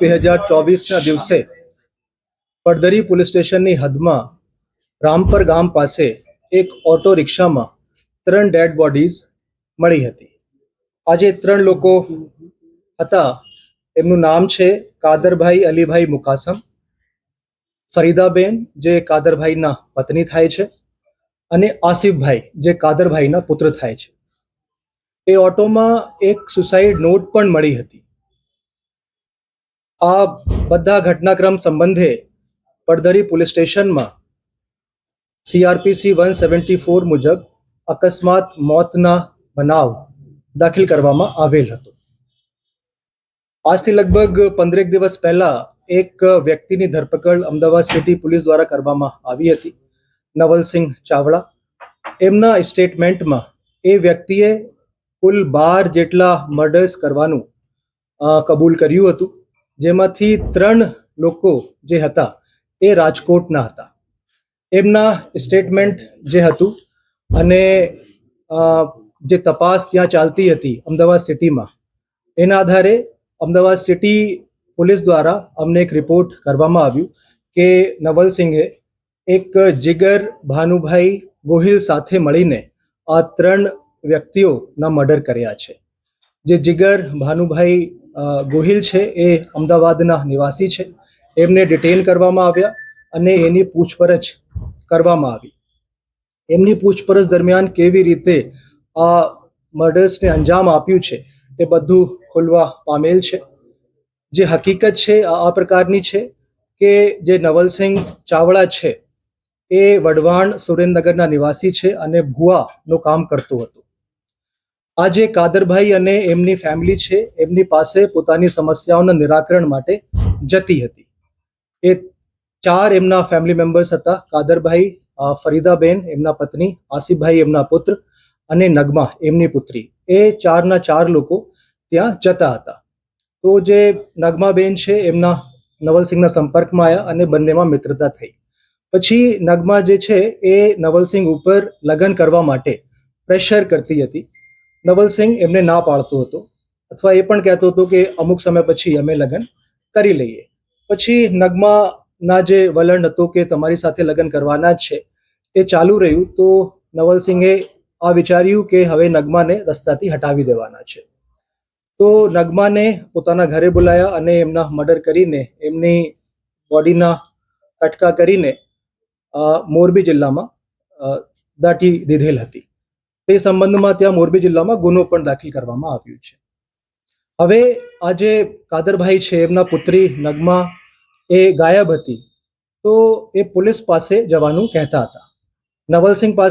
બે હજાર ચોવીસના દિવસે પડદરી પોલીસ સ્ટેશનની હદમાં રામપર ગામ પાસે એક ઓટો રિક્ષામાં ત્રણ ડેડ બોડીઝ મળી હતી. આજે ત્રણ લોકો હતા. એમનું નામ છે કાદરભાઈ અલીભાઈ મુકાસમ ફરીદાબેન જે કાદરભાઈના પત્ની થાય છે અને આસિફભાઈ જે કાદરભાઈના પુત્ર થાય છે. એ ઓટોમાં એક સુસાઇડ નોટ પણ મળી હતી. આ બધા ઘટનાક્રમ સંબંધે પડદરી પોલીસ સ્ટેશનમાં સીઆરપીસી વન સેવન્ટી ફોર મુજબ અકસ્માત મોતના બનાવ દાખલ કરવામાં આવેલ હતો. આજથી લગભગ પંદરેક દિવસ પહેલા એક વ્યક્તિની ધરપકડ અમદાવાદ સિટી પોલીસ દ્વારા કરવામાં આવી હતી, નવલસિંહ ચાવડા. એમના સ્ટેટમેન્ટમાં એ વ્યક્તિએ કુલ બાર જેટલા મર્ડર્સ કરવાનું કબૂલ કર્યું હતું. જેમાંથી ત્રણ લોકો જે હતા એ રાજકોટના હતા. એમના સ્ટેટમેન્ટ જે હતું અને જે તપાસ ત્યાં ચાલતી હતી અમદાવાદ સિટીમાં, એના આધારે અમદાવાદ સિટી પોલીસ દ્વારા અમને એક રિપોર્ટ કરવામાં આવ્યું કે નવલસિંહે એક જીગર ભાનુભાઈ ગોહિલ સાથે મળીને આ ત્રણ વ્યક્તિઓના મર્ડર કર્યા છે. જે જીગર ભાનુભાઈ ગોહિલ છે, એ અમદાવાદના નિવાસી છે. એમને ડિટેન કરવામાં આવ્યા અને એની પૂછપરછ કરવામાં આવી. એમની પૂછપરછ દરમિયાન કેવી રીતે આ મર્ડર્સને અંજામ આપ્યું છે, એ બધું ખુલવા પામેલ છે. જે હકીકત છે, આ પ્રકારની છે કે જે નવલસિંહ ચાવડા છે, એ વઢવાણ સુરેન્દ્રનગરના નિવાસી છે અને ભુવાનું કામ કરતો હતો. આજે કાદરભાઈ અને એમની ફેમિલી છે, એમની પાસે પોતાની સમસ્યાઓના નિરાકરણ માટે જતી હતી. એ ચાર એમના ફેમિલી મેમ્બર્સ હતા, કાદરભાઈ ફરીદાબેન, એમના પત્ની, આસિફભાઈ, એમના પુત્ર અને નગમા, એમની પુત્રી. એ ચારના ચાર લોકો ત્યાં જતા હતા. તો જે નગમાબેન છે, એમના નવલસિંહના સંપર્કમાં આવ્યા અને બંનેમાં મિત્રતા થઈ. પછી નગમા જે છે, એ નવલસિંહ ઉપર લગ્ન કરવા માટે પ્રેશર કરતી હતી. નવલસિંહ એમને ના પાડતો હતો. અથવા એ પણ કહેતો હતો કે અમુક સમય પછી અમે લગ્ન કરી લઈએ. પછી નગમાના જે વલણ હતો કે તમારી સાથે લગ્ન કરવાના જ છે, એ ચાલુ રહ્યું તો નવલસિંહે આ વિચાર્યું કે હવે નગમાને રસ્તાથી હટાવી દેવાના છે. તો નગમાને પોતાના ઘરે બોલાયા અને એમના મર્ડર કરીને, એમની બોડીના કટકા કરીને મોરબી જિલ્લામાં દાટી દીધેલ હતી. તે સંબંધમાં ત્યાં મોરબી જિલ્લામાં ગુનો પણ દાખલ કરવામાં આવ્યો છે. હવે આ જે કાદરભાઈ છે, એમના પુત્રી નગમા, એ ગાયબ હતી. તો એ પોલીસ પાસે જવાનું કહેતા હતા. નવલસિંહ પાસે